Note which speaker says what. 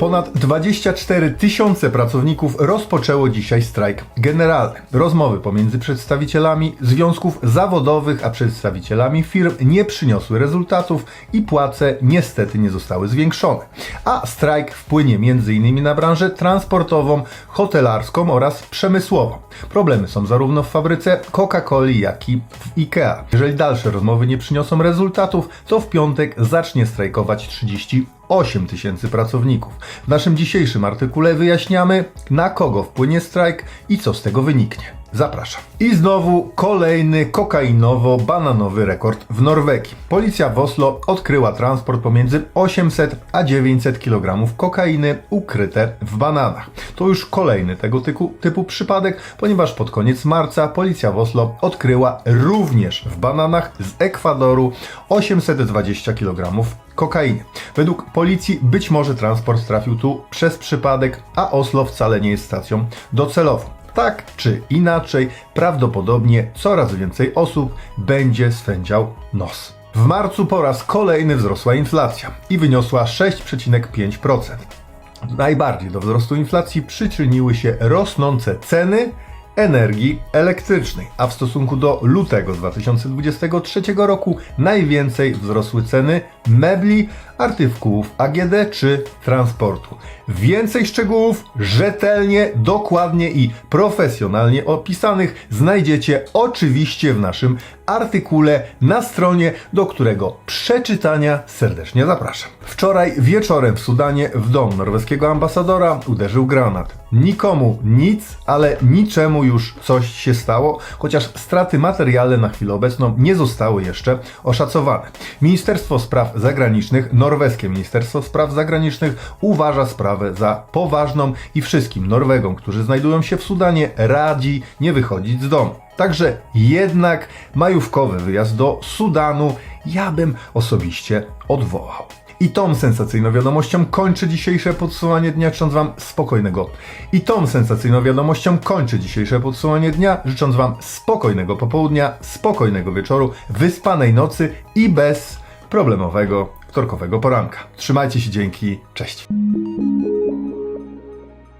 Speaker 1: Ponad 24 tysiące pracowników rozpoczęło dzisiaj strajk generalny. Rozmowy pomiędzy przedstawicielami związków zawodowych a przedstawicielami firm nie przyniosły rezultatów i płace niestety nie zostały zwiększone. A strajk wpłynie m.in. na branżę transportową, hotelarską oraz przemysłową. Problemy są zarówno w fabryce Coca-Coli, jak i w IKEA. Jeżeli dalsze rozmowy nie przyniosą rezultatów, to w piątek zacznie strajkować 30 8 tysięcy pracowników. W naszym dzisiejszym artykule wyjaśniamy, na kogo wpłynie strajk i co z tego wyniknie. Zapraszam. I znowu kolejny kokainowo-bananowy rekord w Norwegii. Policja w Oslo odkryła transport pomiędzy 800 a 900 kg kokainy ukryte w bananach. To już kolejny tego typu, typu przypadek, ponieważ pod koniec marca policja w Oslo odkryła również w bananach z Ekwadoru 820 kg kokainy. Według policji być może transport trafił tu przez przypadek, a Oslo wcale nie jest stacją docelową. Tak czy inaczej, prawdopodobnie coraz więcej osób będzie swędział nos. W marcu po raz kolejny wzrosła inflacja i wyniosła 6,5%. Najbardziej do wzrostu inflacji przyczyniły się rosnące ceny energii elektrycznej, a w stosunku do lutego 2023 roku najwięcej wzrosły ceny mebli, artykułów AGD czy transportu. Więcej szczegółów rzetelnie, dokładnie i profesjonalnie opisanych znajdziecie oczywiście w naszym artykule na stronie, do którego przeczytania serdecznie zapraszam. Wczoraj wieczorem w Sudanie w dom norweskiego ambasadora uderzył granat. Nikomu nic, ale niczemu już coś się stało, chociaż straty materialne na chwilę obecną nie zostały jeszcze oszacowane. Ministerstwo Spraw Zagranicznych, norweskie Ministerstwo Spraw Zagranicznych uważa sprawę za poważną i wszystkim Norwegom, którzy znajdują się w Sudanie, radzi nie wychodzić z domu. Także jednak majówkowy wyjazd do Sudanu ja bym osobiście odwołał. I tą sensacyjną wiadomością kończy dzisiejsze podsumowanie dnia, życząc Wam spokojnego. I tą sensacyjną wiadomością kończy dzisiejsze podsumowanie dnia, życząc Wam spokojnego popołudnia, spokojnego wieczoru, wyspanej nocy i bez problemowego wtorkowego poranka. Trzymajcie się, dzięki, cześć.